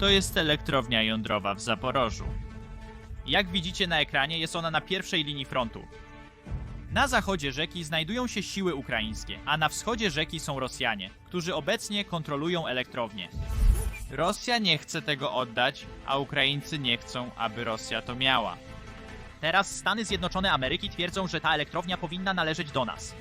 to jest elektrownia jądrowa w Zaporożu. Jak widzicie na ekranie, jest ona na pierwszej linii frontu. Na zachodzie rzeki znajdują się siły ukraińskie, a na wschodzie rzeki są Rosjanie, którzy obecnie kontrolują elektrownię. Rosja nie chce tego oddać, a Ukraińcy nie chcą, aby Rosja to miała. Teraz Stany Zjednoczone Ameryki twierdzą, że ta elektrownia powinna należeć do nas.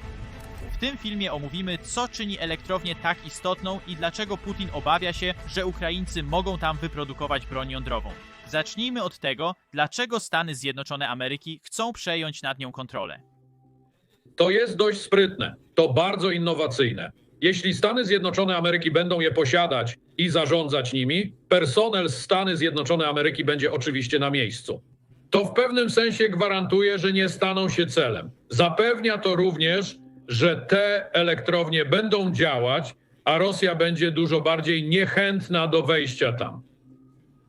W tym filmie omówimy, co czyni elektrownię tak istotną i dlaczego Putin obawia się, że Ukraińcy mogą tam wyprodukować broń jądrową. Zacznijmy od tego, dlaczego Stany Zjednoczone Ameryki chcą przejąć nad nią kontrolę. To jest dość sprytne, to bardzo innowacyjne. Jeśli Stany Zjednoczone Ameryki będą je posiadać i zarządzać nimi, personel z Stany Zjednoczone Ameryki będzie oczywiście na miejscu. To w pewnym sensie gwarantuje, że nie staną się celem. Zapewnia to również, że te elektrownie będą działać, a Rosja będzie dużo bardziej niechętna do wejścia tam.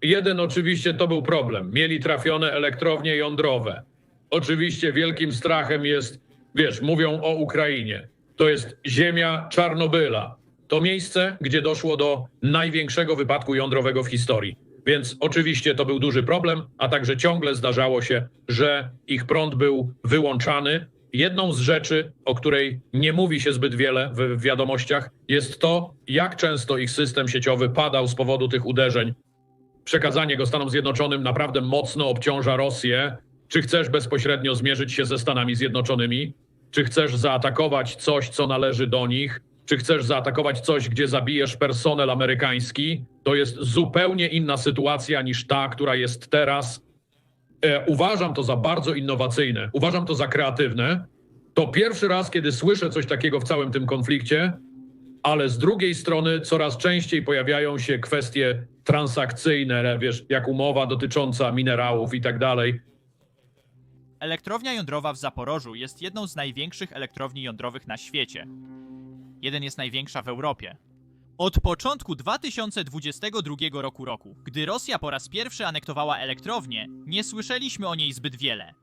Jeden oczywiście to był problem. Mieli trafione elektrownie jądrowe. Oczywiście wielkim strachem jest, wiesz, mówią o Ukrainie. To jest ziemia Czarnobyla. To miejsce, gdzie doszło do największego wypadku jądrowego w historii. Więc oczywiście to był duży problem, a także ciągle zdarzało się, że ich prąd był wyłączany. Jedną z rzeczy, o której nie mówi się zbyt wiele w wiadomościach, jest to, jak często ich system sieciowy padał z powodu tych uderzeń przekazanie go Stanom Zjednoczonym naprawdę mocno obciąża Rosję. Czy chcesz bezpośrednio zmierzyć się ze Stanami Zjednoczonymi? Czy chcesz zaatakować coś, co należy do nich? Czy chcesz zaatakować coś, gdzie zabijesz personel amerykański? To jest zupełnie inna sytuacja niż ta, która jest teraz. E, uważam to za bardzo innowacyjne, uważam to za kreatywne. To pierwszy raz, kiedy słyszę coś takiego w całym tym konflikcie, ale z drugiej strony coraz częściej pojawiają się kwestie transakcyjne, wiesz, jak umowa dotycząca minerałów i tak dalej. Elektrownia jądrowa w Zaporożu jest jedną z największych elektrowni jądrowych na świecie. Jeden jest największa w Europie. Od początku 2022 roku roku, gdy Rosja po raz pierwszy anektowała elektrownię, nie słyszeliśmy o niej zbyt wiele.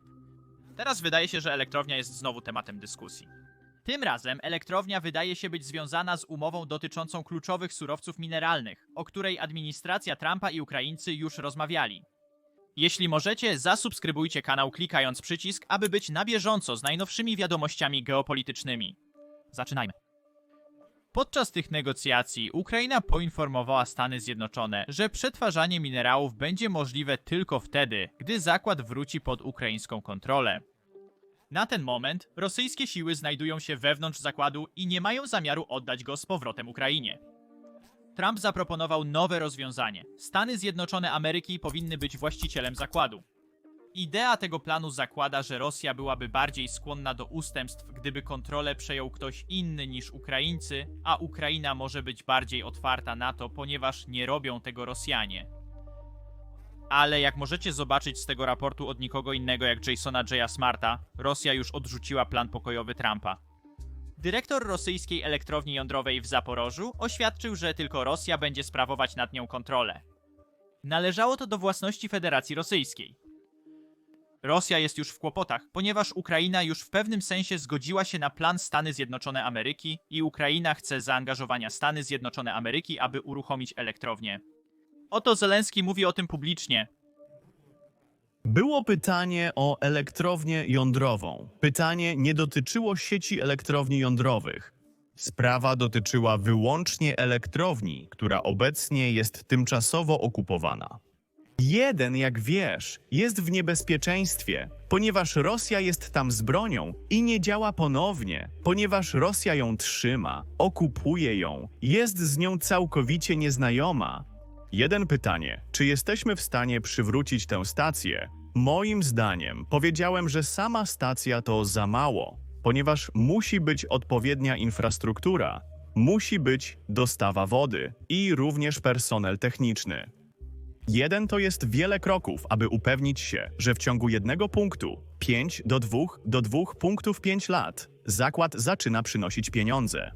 Teraz wydaje się, że elektrownia jest znowu tematem dyskusji. Tym razem elektrownia wydaje się być związana z umową dotyczącą kluczowych surowców mineralnych, o której administracja Trumpa i Ukraińcy już rozmawiali. Jeśli możecie, zasubskrybujcie kanał klikając przycisk, aby być na bieżąco z najnowszymi wiadomościami geopolitycznymi. Zaczynajmy. Podczas tych negocjacji Ukraina poinformowała Stany Zjednoczone, że przetwarzanie minerałów będzie możliwe tylko wtedy, gdy zakład wróci pod ukraińską kontrolę. Na ten moment rosyjskie siły znajdują się wewnątrz zakładu i nie mają zamiaru oddać go z powrotem Ukrainie. Trump zaproponował nowe rozwiązanie. Stany Zjednoczone Ameryki powinny być właścicielem zakładu. Idea tego planu zakłada, że Rosja byłaby bardziej skłonna do ustępstw, gdyby kontrolę przejął ktoś inny niż Ukraińcy, a Ukraina może być bardziej otwarta na to, ponieważ nie robią tego Rosjanie. Ale jak możecie zobaczyć z tego raportu od nikogo innego jak Jasona J. Smarta, Rosja już odrzuciła plan pokojowy Trumpa. Dyrektor rosyjskiej elektrowni jądrowej w Zaporożu oświadczył, że tylko Rosja będzie sprawować nad nią kontrolę. Należało to do własności Federacji Rosyjskiej. Rosja jest już w kłopotach, ponieważ Ukraina już w pewnym sensie zgodziła się na plan Stany Zjednoczone Ameryki i Ukraina chce zaangażowania Stany Zjednoczone Ameryki, aby uruchomić elektrownię. Oto Zelenski mówi o tym publicznie. Było pytanie o elektrownię jądrową. Pytanie nie dotyczyło sieci elektrowni jądrowych. Sprawa dotyczyła wyłącznie elektrowni, która obecnie jest tymczasowo okupowana. Jeden, jak wiesz, jest w niebezpieczeństwie, ponieważ Rosja jest tam z bronią i nie działa ponownie, ponieważ Rosja ją trzyma, okupuje ją, jest z nią całkowicie nieznajoma. Jeden pytanie: czy jesteśmy w stanie przywrócić tę stację? Moim zdaniem powiedziałem, że sama stacja to za mało, ponieważ musi być odpowiednia infrastruktura, musi być dostawa wody i również personel techniczny. Jeden to jest wiele kroków, aby upewnić się, że w ciągu jednego punktu 5 do 2 do 2 punktów 5 lat zakład zaczyna przynosić pieniądze.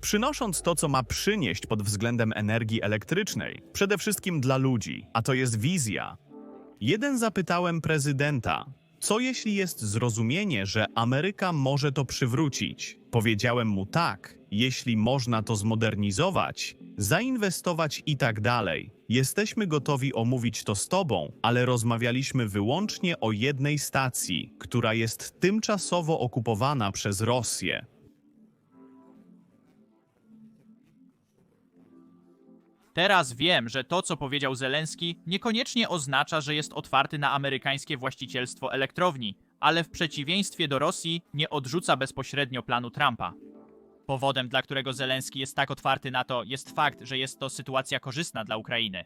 Przynosząc to, co ma przynieść pod względem energii elektrycznej, przede wszystkim dla ludzi, a to jest wizja. Jeden zapytałem prezydenta, co jeśli jest zrozumienie, że Ameryka może to przywrócić? Powiedziałem mu tak, jeśli można to zmodernizować, zainwestować i tak dalej. Jesteśmy gotowi omówić to z Tobą, ale rozmawialiśmy wyłącznie o jednej stacji, która jest tymczasowo okupowana przez Rosję. Teraz wiem, że to, co powiedział Zelenski, niekoniecznie oznacza, że jest otwarty na amerykańskie właścicielstwo elektrowni, ale w przeciwieństwie do Rosji nie odrzuca bezpośrednio planu Trumpa. Powodem, dla którego Zelenski jest tak otwarty na to, jest fakt, że jest to sytuacja korzystna dla Ukrainy.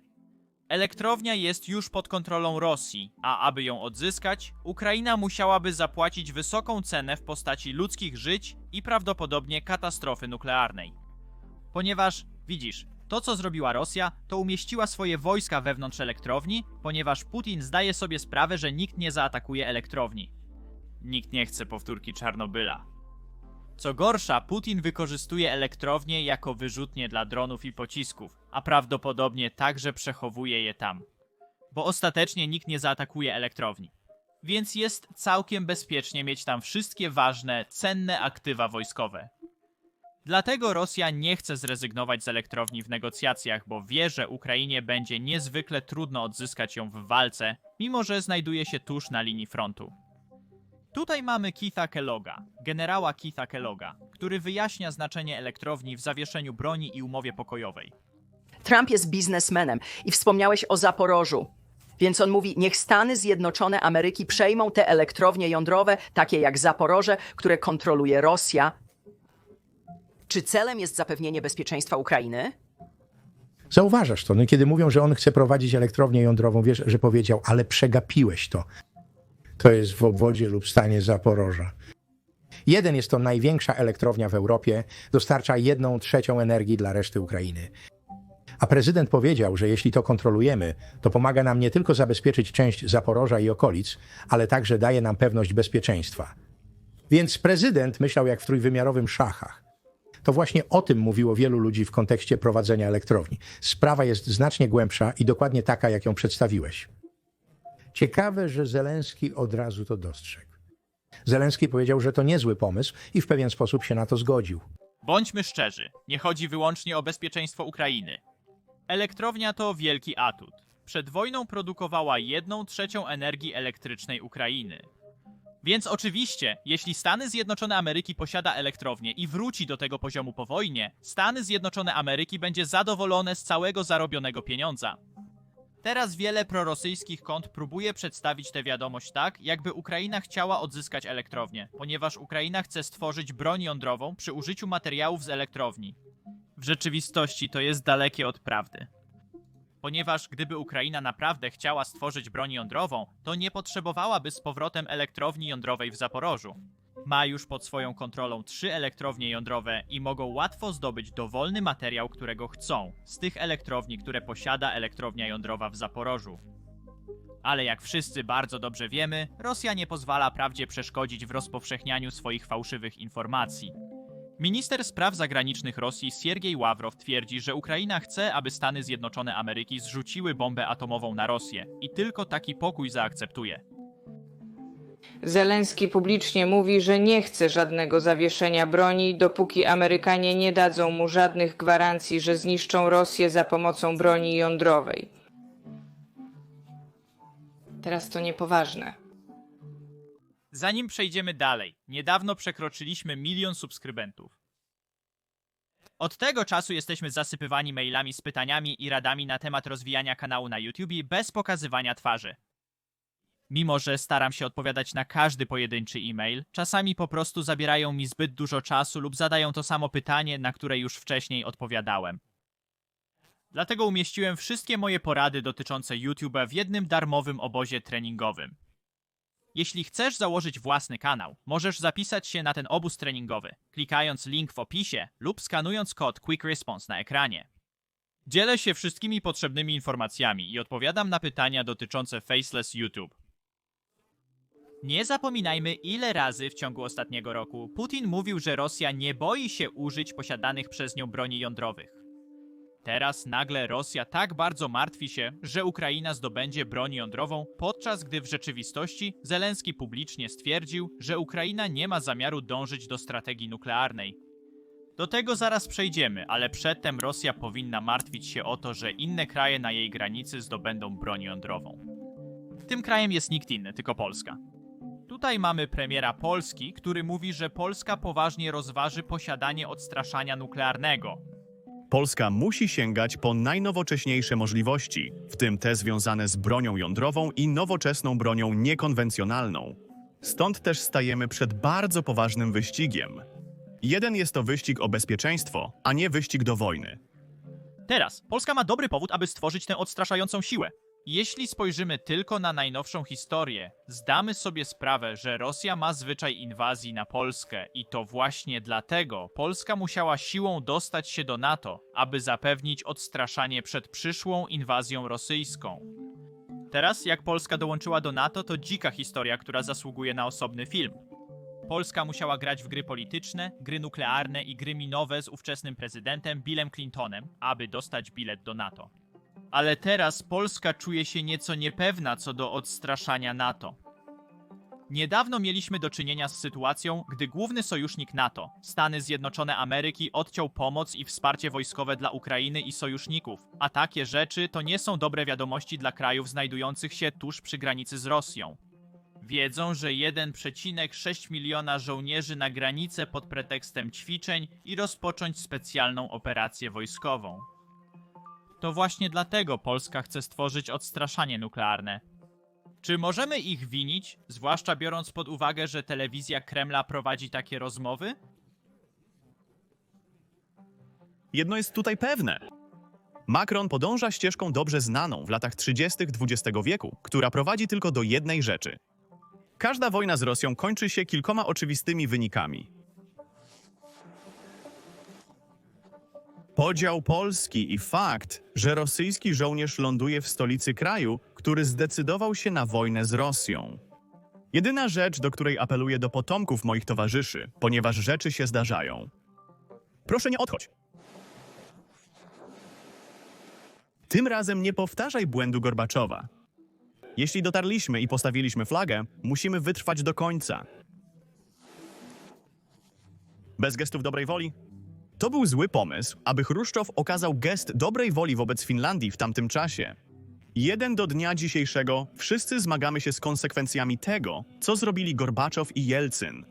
Elektrownia jest już pod kontrolą Rosji, a aby ją odzyskać, Ukraina musiałaby zapłacić wysoką cenę w postaci ludzkich żyć i prawdopodobnie katastrofy nuklearnej. Ponieważ, widzisz, to co zrobiła Rosja, to umieściła swoje wojska wewnątrz elektrowni, ponieważ Putin zdaje sobie sprawę, że nikt nie zaatakuje elektrowni. Nikt nie chce powtórki Czarnobyla. Co gorsza, Putin wykorzystuje elektrownię jako wyrzutnie dla dronów i pocisków, a prawdopodobnie także przechowuje je tam. Bo ostatecznie nikt nie zaatakuje elektrowni. Więc jest całkiem bezpiecznie mieć tam wszystkie ważne, cenne aktywa wojskowe. Dlatego Rosja nie chce zrezygnować z elektrowni w negocjacjach, bo wie, że Ukrainie będzie niezwykle trudno odzyskać ją w walce, mimo że znajduje się tuż na linii frontu. Tutaj mamy Keitha Kelloga, generała Keitha Kelloga, który wyjaśnia znaczenie elektrowni w zawieszeniu broni i umowie pokojowej. Trump jest biznesmenem i wspomniałeś o Zaporożu. Więc on mówi, niech Stany Zjednoczone Ameryki przejmą te elektrownie jądrowe, takie jak Zaporoże, które kontroluje Rosja. Czy celem jest zapewnienie bezpieczeństwa Ukrainy? Zauważasz to, no, kiedy mówią, że on chce prowadzić elektrownię jądrową, wiesz, że powiedział, ale przegapiłeś to. To jest w obwodzie lub stanie Zaporoża. Jeden jest to największa elektrownia w Europie, dostarcza jedną trzecią energii dla reszty Ukrainy. A prezydent powiedział, że jeśli to kontrolujemy, to pomaga nam nie tylko zabezpieczyć część Zaporoża i okolic, ale także daje nam pewność bezpieczeństwa. Więc prezydent myślał jak w trójwymiarowym szachach. To właśnie o tym mówiło wielu ludzi w kontekście prowadzenia elektrowni. Sprawa jest znacznie głębsza i dokładnie taka, jak ją przedstawiłeś. Ciekawe, że Zelenski od razu to dostrzegł. Zelenski powiedział, że to niezły pomysł i w pewien sposób się na to zgodził. Bądźmy szczerzy, nie chodzi wyłącznie o bezpieczeństwo Ukrainy. Elektrownia to wielki atut. Przed wojną produkowała jedną trzecią energii elektrycznej Ukrainy. Więc oczywiście, jeśli Stany Zjednoczone Ameryki posiada elektrownię i wróci do tego poziomu po wojnie, Stany Zjednoczone Ameryki będzie zadowolone z całego zarobionego pieniądza. Teraz wiele prorosyjskich kont próbuje przedstawić tę wiadomość tak, jakby Ukraina chciała odzyskać elektrownię, ponieważ Ukraina chce stworzyć broń jądrową przy użyciu materiałów z elektrowni. W rzeczywistości to jest dalekie od prawdy. Ponieważ gdyby Ukraina naprawdę chciała stworzyć broń jądrową, to nie potrzebowałaby z powrotem elektrowni jądrowej w Zaporożu. Ma już pod swoją kontrolą trzy elektrownie jądrowe i mogą łatwo zdobyć dowolny materiał, którego chcą, z tych elektrowni, które posiada elektrownia jądrowa w Zaporożu. Ale jak wszyscy bardzo dobrze wiemy, Rosja nie pozwala prawdzie przeszkodzić w rozpowszechnianiu swoich fałszywych informacji. Minister spraw zagranicznych Rosji Siergiej Ławrow twierdzi, że Ukraina chce, aby Stany Zjednoczone Ameryki zrzuciły bombę atomową na Rosję i tylko taki pokój zaakceptuje. Zelenski publicznie mówi, że nie chce żadnego zawieszenia broni, dopóki Amerykanie nie dadzą mu żadnych gwarancji, że zniszczą Rosję za pomocą broni jądrowej. Teraz to niepoważne. Zanim przejdziemy dalej, niedawno przekroczyliśmy milion subskrybentów. Od tego czasu jesteśmy zasypywani mailami z pytaniami i radami na temat rozwijania kanału na YouTube bez pokazywania twarzy. Mimo, że staram się odpowiadać na każdy pojedynczy e-mail, czasami po prostu zabierają mi zbyt dużo czasu lub zadają to samo pytanie, na które już wcześniej odpowiadałem. Dlatego umieściłem wszystkie moje porady dotyczące YouTube'a w jednym darmowym obozie treningowym. Jeśli chcesz założyć własny kanał, możesz zapisać się na ten obóz treningowy, klikając link w opisie lub skanując kod Quick Response na ekranie. Dzielę się wszystkimi potrzebnymi informacjami i odpowiadam na pytania dotyczące Faceless YouTube. Nie zapominajmy, ile razy w ciągu ostatniego roku Putin mówił, że Rosja nie boi się użyć posiadanych przez nią broni jądrowych. Teraz nagle Rosja tak bardzo martwi się, że Ukraina zdobędzie broń jądrową, podczas gdy w rzeczywistości Zelenski publicznie stwierdził, że Ukraina nie ma zamiaru dążyć do strategii nuklearnej. Do tego zaraz przejdziemy, ale przedtem Rosja powinna martwić się o to, że inne kraje na jej granicy zdobędą broń jądrową. Tym krajem jest nikt inny, tylko Polska. Tutaj mamy premiera Polski, który mówi, że Polska poważnie rozważy posiadanie odstraszania nuklearnego. Polska musi sięgać po najnowocześniejsze możliwości, w tym te związane z bronią jądrową i nowoczesną bronią niekonwencjonalną. Stąd też stajemy przed bardzo poważnym wyścigiem. Jeden jest to wyścig o bezpieczeństwo, a nie wyścig do wojny. Teraz Polska ma dobry powód, aby stworzyć tę odstraszającą siłę. Jeśli spojrzymy tylko na najnowszą historię, zdamy sobie sprawę, że Rosja ma zwyczaj inwazji na Polskę i to właśnie dlatego Polska musiała siłą dostać się do NATO, aby zapewnić odstraszanie przed przyszłą inwazją rosyjską. Teraz, jak Polska dołączyła do NATO, to dzika historia, która zasługuje na osobny film. Polska musiała grać w gry polityczne, gry nuklearne i gry minowe z ówczesnym prezydentem Billem Clintonem, aby dostać bilet do NATO. Ale teraz Polska czuje się nieco niepewna co do odstraszania NATO. Niedawno mieliśmy do czynienia z sytuacją, gdy główny sojusznik NATO, Stany Zjednoczone Ameryki, odciął pomoc i wsparcie wojskowe dla Ukrainy i sojuszników, a takie rzeczy to nie są dobre wiadomości dla krajów znajdujących się tuż przy granicy z Rosją. Wiedzą, że 1,6 miliona żołnierzy na granicę pod pretekstem ćwiczeń i rozpocząć specjalną operację wojskową. To właśnie dlatego Polska chce stworzyć odstraszanie nuklearne. Czy możemy ich winić, zwłaszcza biorąc pod uwagę, że telewizja Kremla prowadzi takie rozmowy? Jedno jest tutaj pewne. Macron podąża ścieżką dobrze znaną w latach 30. XX wieku, która prowadzi tylko do jednej rzeczy. Każda wojna z Rosją kończy się kilkoma oczywistymi wynikami. Podział Polski i fakt, że rosyjski żołnierz ląduje w stolicy kraju, który zdecydował się na wojnę z Rosją. Jedyna rzecz, do której apeluję do potomków moich towarzyszy, ponieważ rzeczy się zdarzają. Proszę nie odchodź. Tym razem nie powtarzaj błędu Gorbaczowa. Jeśli dotarliśmy i postawiliśmy flagę, musimy wytrwać do końca. Bez gestów dobrej woli? To był zły pomysł, aby Chruszczow okazał gest dobrej woli wobec Finlandii w tamtym czasie. Jeden do dnia dzisiejszego wszyscy zmagamy się z konsekwencjami tego, co zrobili Gorbaczow i Jelcyn.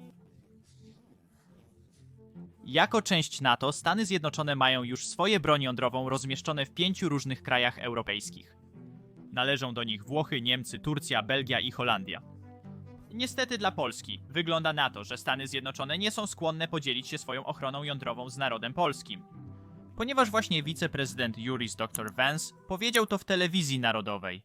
Jako część NATO Stany Zjednoczone mają już swoje broń jądrową rozmieszczone w pięciu różnych krajach europejskich. Należą do nich Włochy, Niemcy, Turcja, Belgia i Holandia. Niestety dla Polski wygląda na to, że Stany Zjednoczone nie są skłonne podzielić się swoją ochroną jądrową z narodem polskim. Ponieważ właśnie wiceprezydent Juris Dr. Vance powiedział to w telewizji narodowej.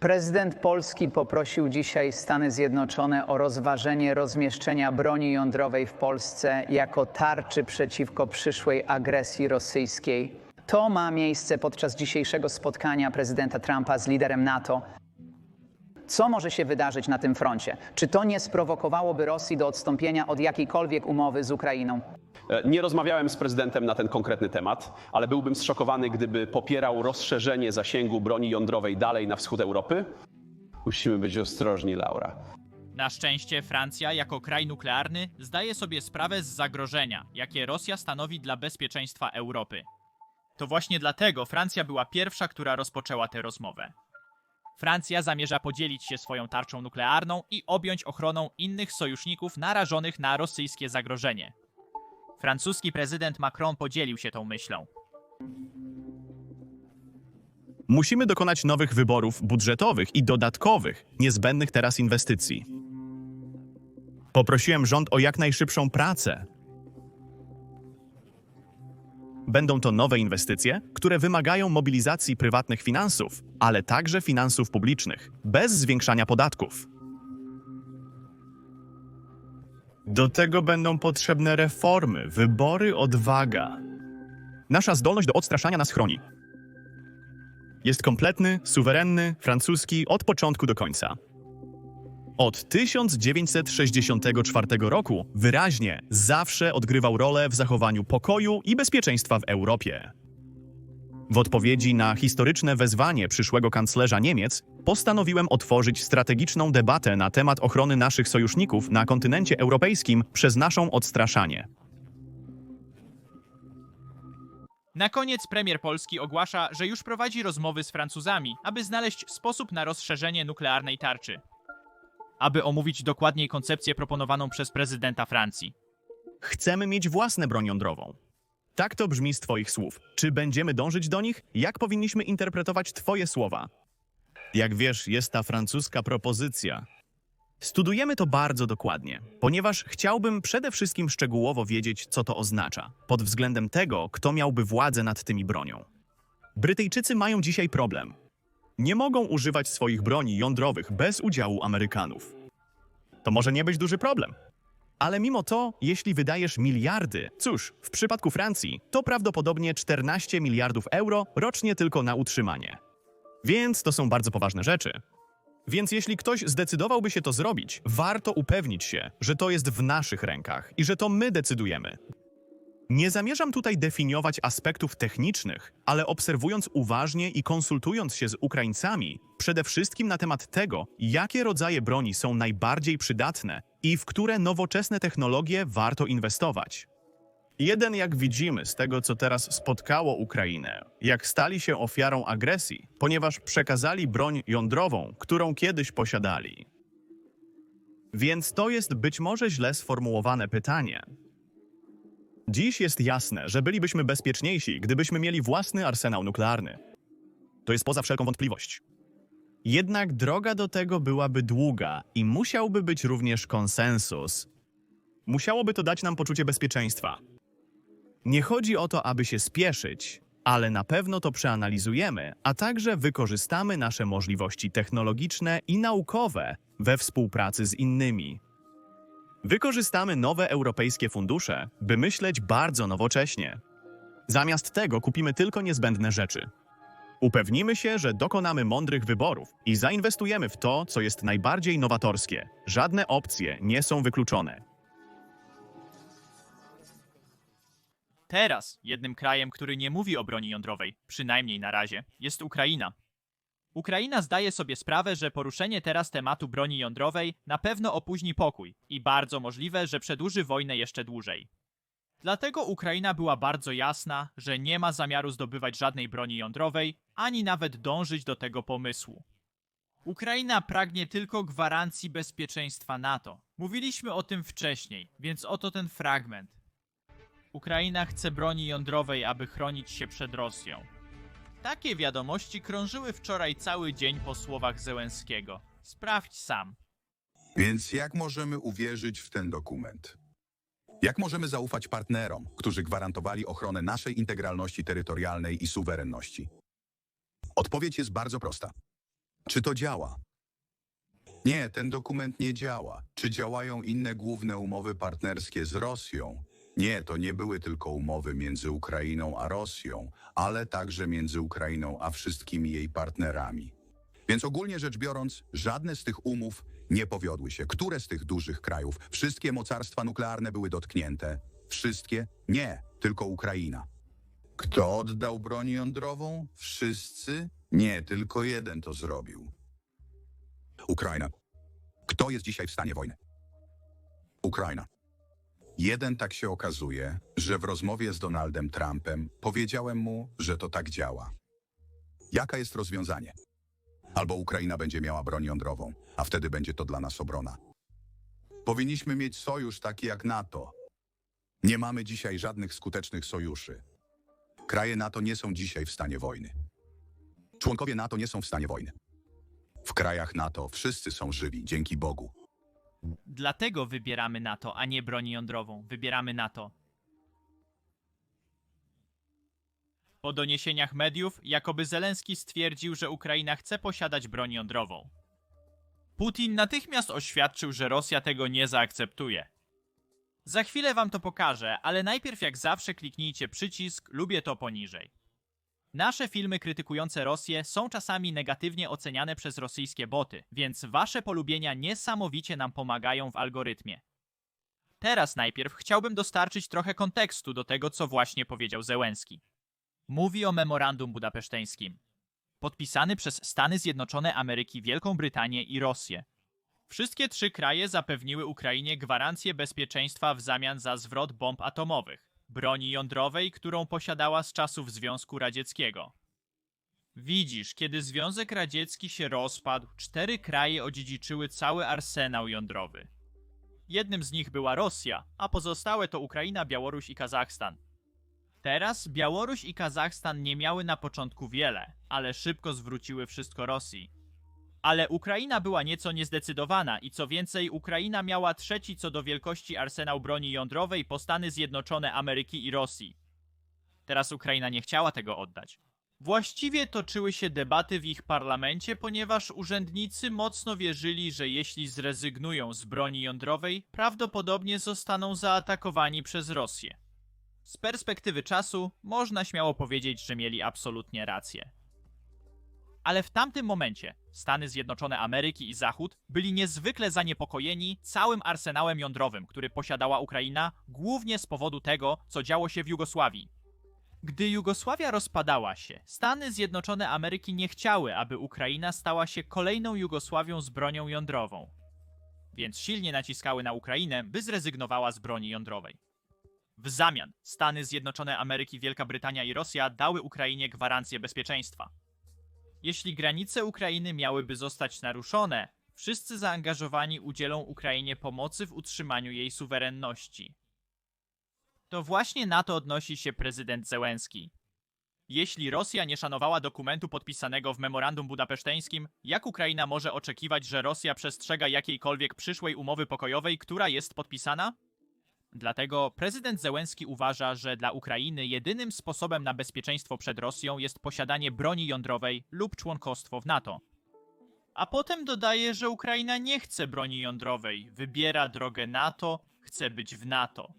Prezydent Polski poprosił dzisiaj Stany Zjednoczone o rozważenie rozmieszczenia broni jądrowej w Polsce jako tarczy przeciwko przyszłej agresji rosyjskiej. To ma miejsce podczas dzisiejszego spotkania prezydenta Trumpa z liderem NATO. Co może się wydarzyć na tym froncie? Czy to nie sprowokowałoby Rosji do odstąpienia od jakiejkolwiek umowy z Ukrainą? E, Nie rozmawiałem z prezydentem na ten konkretny temat, ale byłbym zszokowany, gdyby popierał rozszerzenie zasięgu broni jądrowej dalej na wschód Europy. Musimy być ostrożni, Laura. Na szczęście Francja, jako kraj nuklearny, zdaje sobie sprawę z zagrożenia, jakie Rosja stanowi dla bezpieczeństwa Europy. To właśnie dlatego Francja była pierwsza, która rozpoczęła tę rozmowę. Francja zamierza podzielić się swoją tarczą nuklearną i objąć ochroną innych sojuszników narażonych na rosyjskie zagrożenie. Francuski prezydent Macron podzielił się tą myślą. Musimy dokonać nowych wyborów budżetowych i dodatkowych, niezbędnych teraz inwestycji. Poprosiłem rząd o jak najszybszą pracę. Będą to nowe inwestycje, które wymagają mobilizacji prywatnych finansów, ale także finansów publicznych, bez zwiększania podatków. Do tego będą potrzebne reformy, wybory, odwaga. Nasza zdolność do odstraszania nas chroni. Jest kompletny, suwerenny, francuski od początku do końca. Od 1964 roku wyraźnie zawsze odgrywał rolę w zachowaniu pokoju i bezpieczeństwa w Europie. W odpowiedzi na historyczne wezwanie przyszłego kanclerza Niemiec postanowiłem otworzyć strategiczną debatę na temat ochrony naszych sojuszników na kontynencie europejskim przez naszą odstraszanie. Na koniec premier Polski ogłasza, że już prowadzi rozmowy z Francuzami, aby znaleźć sposób na rozszerzenie nuklearnej tarczy. Aby omówić dokładniej koncepcję proponowaną przez prezydenta Francji. Chcemy mieć własną broń jądrową. Tak to brzmi z Twoich słów. Czy będziemy dążyć do nich? Jak powinniśmy interpretować Twoje słowa? Jak wiesz, jest ta francuska propozycja. Studujemy to bardzo dokładnie, ponieważ chciałbym przede wszystkim szczegółowo wiedzieć, co to oznacza, pod względem tego, kto miałby władzę nad tymi bronią. Brytyjczycy mają dzisiaj problem. Nie mogą używać swoich broni jądrowych bez udziału Amerykanów. To może nie być duży problem. Ale mimo to, jeśli wydajesz miliardy, cóż, w przypadku Francji to prawdopodobnie 14 miliardów euro rocznie tylko na utrzymanie. Więc to są bardzo poważne rzeczy. Więc jeśli ktoś zdecydowałby się to zrobić, warto upewnić się, że to jest w naszych rękach i że to my decydujemy. Nie zamierzam tutaj definiować aspektów technicznych, ale obserwując uważnie i konsultując się z Ukraińcami, przede wszystkim na temat tego, jakie rodzaje broni są najbardziej przydatne i w które nowoczesne technologie warto inwestować. Jeden, jak widzimy z tego, co teraz spotkało Ukrainę, jak stali się ofiarą agresji, ponieważ przekazali broń jądrową, którą kiedyś posiadali. Więc to jest być może źle sformułowane pytanie. Dziś jest jasne, że bylibyśmy bezpieczniejsi, gdybyśmy mieli własny arsenał nuklearny. To jest poza wszelką wątpliwość. Jednak droga do tego byłaby długa i musiałby być również konsensus. Musiałoby to dać nam poczucie bezpieczeństwa. Nie chodzi o to, aby się spieszyć, ale na pewno to przeanalizujemy, a także wykorzystamy nasze możliwości technologiczne i naukowe we współpracy z innymi. Wykorzystamy nowe europejskie fundusze, by myśleć bardzo nowocześnie. Zamiast tego kupimy tylko niezbędne rzeczy. Upewnimy się, że dokonamy mądrych wyborów i zainwestujemy w to, co jest najbardziej nowatorskie. Żadne opcje nie są wykluczone. Teraz jednym krajem, który nie mówi o broni jądrowej, przynajmniej na razie, jest Ukraina. Ukraina zdaje sobie sprawę, że poruszenie teraz tematu broni jądrowej na pewno opóźni pokój i bardzo możliwe, że przedłuży wojnę jeszcze dłużej. Dlatego Ukraina była bardzo jasna, że nie ma zamiaru zdobywać żadnej broni jądrowej, ani nawet dążyć do tego pomysłu. Ukraina pragnie tylko gwarancji bezpieczeństwa NATO. Mówiliśmy o tym wcześniej, więc oto ten fragment. Ukraina chce broni jądrowej, aby chronić się przed Rosją. Takie wiadomości krążyły wczoraj cały dzień po słowach Zełenskiego. Sprawdź sam. Więc jak możemy uwierzyć w ten dokument? Jak możemy zaufać partnerom, którzy gwarantowali ochronę naszej integralności terytorialnej i suwerenności? Odpowiedź jest bardzo prosta. Czy to działa? Nie, ten dokument nie działa. Czy działają inne główne umowy partnerskie z Rosją? Nie, to nie były tylko umowy między Ukrainą a Rosją, ale także między Ukrainą a wszystkimi jej partnerami. Więc ogólnie rzecz biorąc, żadne z tych umów nie powiodły się. Które z tych dużych krajów? Wszystkie mocarstwa nuklearne były dotknięte. Wszystkie? Nie, tylko Ukraina. Kto oddał broń jądrową? Wszyscy? Nie, tylko jeden to zrobił. Ukraina. Kto jest dzisiaj w stanie wojny? Ukraina. Jeden tak się okazuje, że w rozmowie z Donaldem Trumpem powiedziałem mu, że to tak działa. Jaka jest rozwiązanie? Albo Ukraina będzie miała broń jądrową, a wtedy będzie to dla nas obrona. Powinniśmy mieć sojusz taki jak NATO. Nie mamy dzisiaj żadnych skutecznych sojuszy. Kraje NATO nie są dzisiaj w stanie wojny. Członkowie NATO nie są w stanie wojny. W krajach NATO wszyscy są żywi, dzięki Bogu. Dlatego wybieramy NATO, a nie broń jądrową. Wybieramy NATO. Po doniesieniach mediów, jakoby Zelenski stwierdził, że Ukraina chce posiadać broń jądrową. Putin natychmiast oświadczył, że Rosja tego nie zaakceptuje. Za chwilę wam to pokażę, ale najpierw jak zawsze kliknijcie przycisk lubię to poniżej. Nasze filmy krytykujące Rosję są czasami negatywnie oceniane przez rosyjskie boty, więc wasze polubienia niesamowicie nam pomagają w algorytmie. Teraz najpierw chciałbym dostarczyć trochę kontekstu do tego, co właśnie powiedział Zełenski. Mówi o memorandum budapeszteńskim, podpisany przez Stany Zjednoczone Ameryki, Wielką Brytanię i Rosję. Wszystkie trzy kraje zapewniły Ukrainie gwarancję bezpieczeństwa w zamian za zwrot bomb atomowych. Broni jądrowej, którą posiadała z czasów Związku Radzieckiego. Widzisz, kiedy Związek Radziecki się rozpadł, cztery kraje odziedziczyły cały arsenał jądrowy. Jednym z nich była Rosja, a pozostałe to Ukraina, Białoruś i Kazachstan. Teraz Białoruś i Kazachstan nie miały na początku wiele, ale szybko zwróciły wszystko Rosji. Ale Ukraina była nieco niezdecydowana i co więcej, Ukraina miała trzeci co do wielkości arsenał broni jądrowej po Stany Zjednoczone Ameryki i Rosji. Teraz Ukraina nie chciała tego oddać. Właściwie toczyły się debaty w ich parlamencie, ponieważ urzędnicy mocno wierzyli, że jeśli zrezygnują z broni jądrowej, prawdopodobnie zostaną zaatakowani przez Rosję. Z perspektywy czasu można śmiało powiedzieć, że mieli absolutnie rację. Ale w tamtym momencie Stany Zjednoczone Ameryki i Zachód byli niezwykle zaniepokojeni całym arsenałem jądrowym, który posiadała Ukraina, głównie z powodu tego, co działo się w Jugosławii. Gdy Jugosławia rozpadała się, Stany Zjednoczone Ameryki nie chciały, aby Ukraina stała się kolejną Jugosławią z bronią jądrową. Więc silnie naciskały na Ukrainę, by zrezygnowała z broni jądrowej. W zamian Stany Zjednoczone Ameryki, Wielka Brytania i Rosja dały Ukrainie gwarancję bezpieczeństwa. Jeśli granice Ukrainy miałyby zostać naruszone, wszyscy zaangażowani udzielą Ukrainie pomocy w utrzymaniu jej suwerenności. To właśnie na to odnosi się prezydent Zełenski. Jeśli Rosja nie szanowała dokumentu podpisanego w memorandum budapeszteńskim, jak Ukraina może oczekiwać, że Rosja przestrzega jakiejkolwiek przyszłej umowy pokojowej, która jest podpisana? Dlatego prezydent Zełenski uważa, że dla Ukrainy jedynym sposobem na bezpieczeństwo przed Rosją jest posiadanie broni jądrowej lub członkostwo w NATO. A potem dodaje, że Ukraina nie chce broni jądrowej, wybiera drogę NATO, chce być w NATO.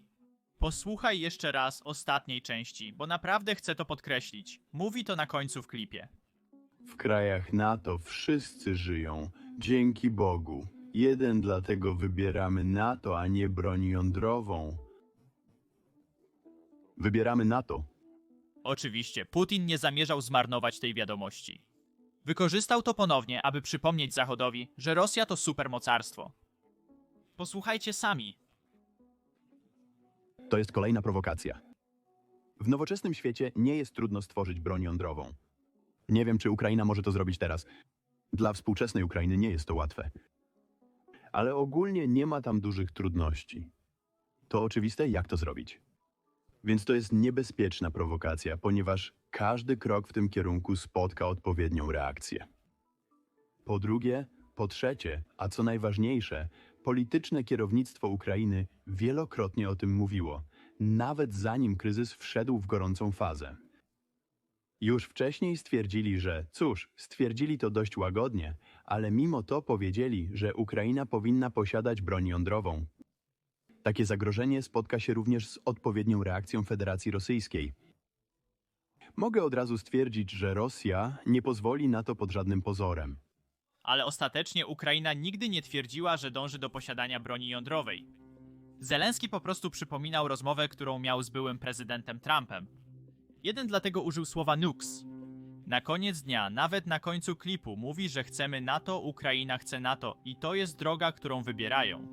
Posłuchaj jeszcze raz ostatniej części, bo naprawdę chcę to podkreślić. Mówi to na końcu w klipie. W krajach NATO wszyscy żyją, dzięki Bogu. Jeden dlatego wybieramy NATO, a nie broń jądrową. Wybieramy NATO. Oczywiście, Putin nie zamierzał zmarnować tej wiadomości. Wykorzystał to ponownie, aby przypomnieć Zachodowi, że Rosja to supermocarstwo. Posłuchajcie sami. To jest kolejna prowokacja. W nowoczesnym świecie nie jest trudno stworzyć broń jądrową. Nie wiem, czy Ukraina może to zrobić teraz. Dla współczesnej Ukrainy nie jest to łatwe. Ale ogólnie nie ma tam dużych trudności. To oczywiste, jak to zrobić. Więc to jest niebezpieczna prowokacja, ponieważ każdy krok w tym kierunku spotka odpowiednią reakcję. Po drugie, po trzecie, a co najważniejsze, polityczne kierownictwo Ukrainy wielokrotnie o tym mówiło, nawet zanim kryzys wszedł w gorącą fazę. Już wcześniej stwierdzili, że cóż, stwierdzili to dość łagodnie, ale mimo to powiedzieli, że Ukraina powinna posiadać broń jądrową. Takie zagrożenie spotka się również z odpowiednią reakcją Federacji Rosyjskiej. Mogę od razu stwierdzić, że Rosja nie pozwoli na to pod żadnym pozorem. Ale ostatecznie Ukraina nigdy nie twierdziła, że dąży do posiadania broni jądrowej. Zelenski po prostu przypominał rozmowę, którą miał z byłym prezydentem Trumpem. Jeden dlatego użył słowa nukes. Na koniec dnia, nawet na końcu klipu, mówi, że chcemy NATO, Ukraina chce NATO i to jest droga, którą wybierają.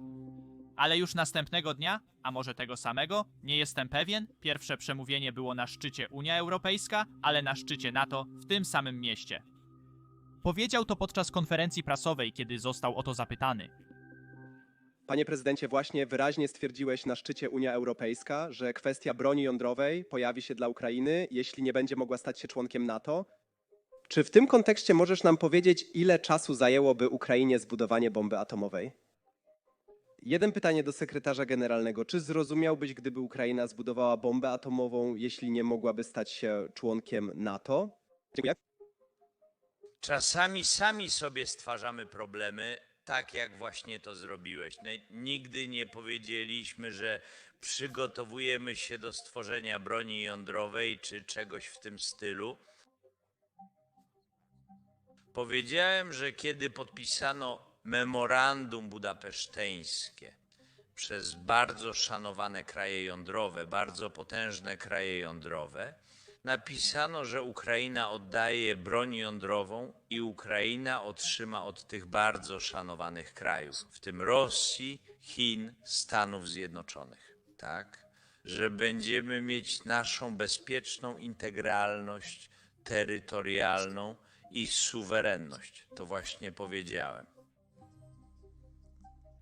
Ale już następnego dnia, a może tego samego, nie jestem pewien, pierwsze przemówienie było na szczycie Unia Europejska, ale na szczycie NATO w tym samym mieście. Powiedział to podczas konferencji prasowej, kiedy został o to zapytany. Panie prezydencie, właśnie wyraźnie stwierdziłeś na szczycie Unia Europejska, że kwestia broni jądrowej pojawi się dla Ukrainy, jeśli nie będzie mogła stać się członkiem NATO. Czy w tym kontekście możesz nam powiedzieć, ile czasu zajęłoby Ukrainie zbudowanie bomby atomowej? Jeden pytanie do sekretarza generalnego. Czy zrozumiałbyś, gdyby Ukraina zbudowała bombę atomową, jeśli nie mogłaby stać się członkiem NATO? Dziękuję. Czasami sami sobie stwarzamy problemy, tak jak właśnie to zrobiłeś. No, nigdy nie powiedzieliśmy, że przygotowujemy się do stworzenia broni jądrowej czy czegoś w tym stylu. Powiedziałem, że kiedy podpisano memorandum budapeszteńskie przez bardzo szanowane kraje jądrowe, bardzo potężne kraje jądrowe, napisano, że Ukraina oddaje broń jądrową i Ukraina otrzyma od tych bardzo szanowanych krajów, w tym Rosji, Chin, Stanów Zjednoczonych, tak? że będziemy mieć naszą bezpieczną integralność terytorialną i suwerenność. To właśnie powiedziałem.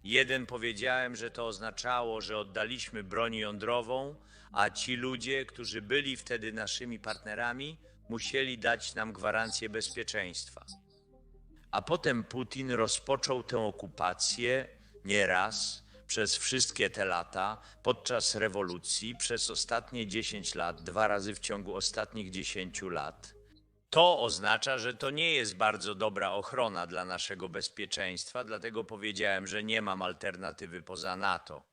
Jeden powiedziałem, że to oznaczało, że oddaliśmy broń jądrową, a ci ludzie, którzy byli wtedy naszymi partnerami, musieli dać nam gwarancję bezpieczeństwa. A potem Putin rozpoczął tę okupację nieraz przez wszystkie te lata, podczas rewolucji, przez ostatnie 10 lat, dwa razy w ciągu ostatnich 10 lat. To oznacza, że to nie jest bardzo dobra ochrona dla naszego bezpieczeństwa, dlatego powiedziałem, że nie mam alternatywy poza NATO.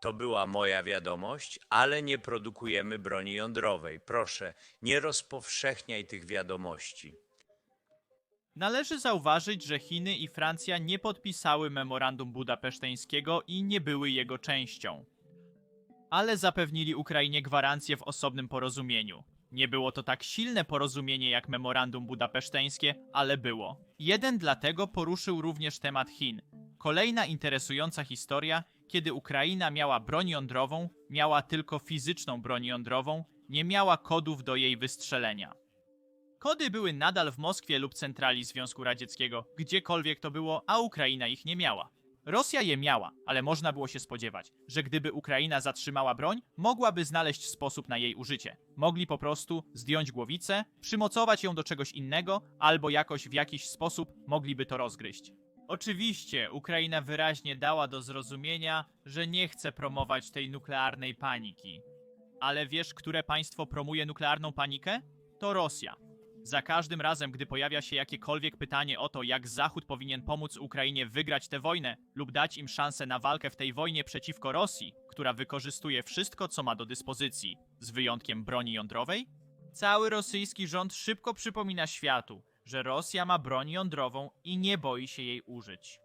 To była moja wiadomość, ale nie produkujemy broni jądrowej. Proszę, nie rozpowszechniaj tych wiadomości. Należy zauważyć, że Chiny i Francja nie podpisały memorandum budapeszteńskiego i nie były jego częścią. Ale zapewnili Ukrainie gwarancje w osobnym porozumieniu. Nie było to tak silne porozumienie jak memorandum budapeszteńskie, ale było. Jeden dlatego poruszył również temat Chin. Kolejna interesująca historia, kiedy Ukraina miała broń jądrową, miała tylko fizyczną broń jądrową, nie miała kodów do jej wystrzelenia. Kody były nadal w Moskwie lub centrali Związku Radzieckiego, gdziekolwiek to było, a Ukraina ich nie miała. Rosja je miała, ale można było się spodziewać, że gdyby Ukraina zatrzymała broń, mogłaby znaleźć sposób na jej użycie. Mogli po prostu zdjąć głowicę, przymocować ją do czegoś innego, albo jakoś w jakiś sposób mogliby to rozgryźć. Oczywiście, Ukraina wyraźnie dała do zrozumienia, że nie chce promować tej nuklearnej paniki. Ale wiesz, które państwo promuje nuklearną panikę? To Rosja. Za każdym razem, gdy pojawia się jakiekolwiek pytanie o to, jak Zachód powinien pomóc Ukrainie wygrać tę wojnę lub dać im szansę na walkę w tej wojnie przeciwko Rosji, która wykorzystuje wszystko, co ma do dyspozycji, z wyjątkiem broni jądrowej, cały rosyjski rząd szybko przypomina światu, że Rosja ma broń jądrową i nie boi się jej użyć.